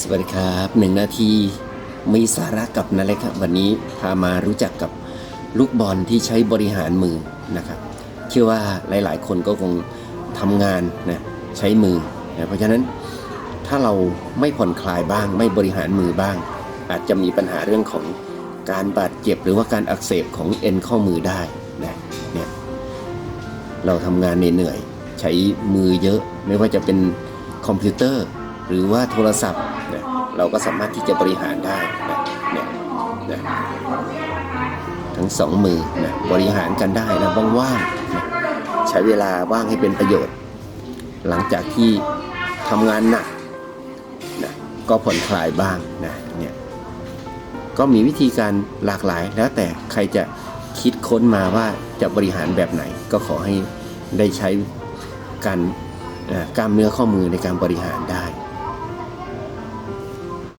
สวัสดีครับหนึ่งนาทีมีสาระกับนาเล็กครับ วันนี้พามารู้จักกับลูกบอลที่ใช้บริหารมือนะครับเชื่อว่าหลาย ๆ คนก็คงทำงานนะใช้มือนะเพราะฉะนั้นถ้าเราไม่ผ่อนคลายบ้าง ไม่บริหารมือบ้าง อาจจะมีปัญหาเรื่องของการบาดเจ็บหรือว่าการอักเสบของเอ็นข้อมือได้นะเนี่ยเราทำงานเหนื่อยใช้มือเยอะไม่ว่าจะเป็นคอมพิวเตอร์ หรือว่าโทรศัพท์ เราก็สามารถที่จะบริหารได้นะเนี่ยนะทั้งสองมือนะบริหารกันได้นะว่างๆนะใช้เวลาว่างให้เป็นประโยชน์ หลังจากที่ทำงานหนักนะก็ผ่อนคลายบ้างนะเนี่ยก็มีวิธีการหลากหลายแล้วแต่ใครจะคิดค้นมาว่าจะบริหารแบบไหน ก็ขอให้ได้ใช้การกล้ามเนื้อข้อมือในการบริหารได้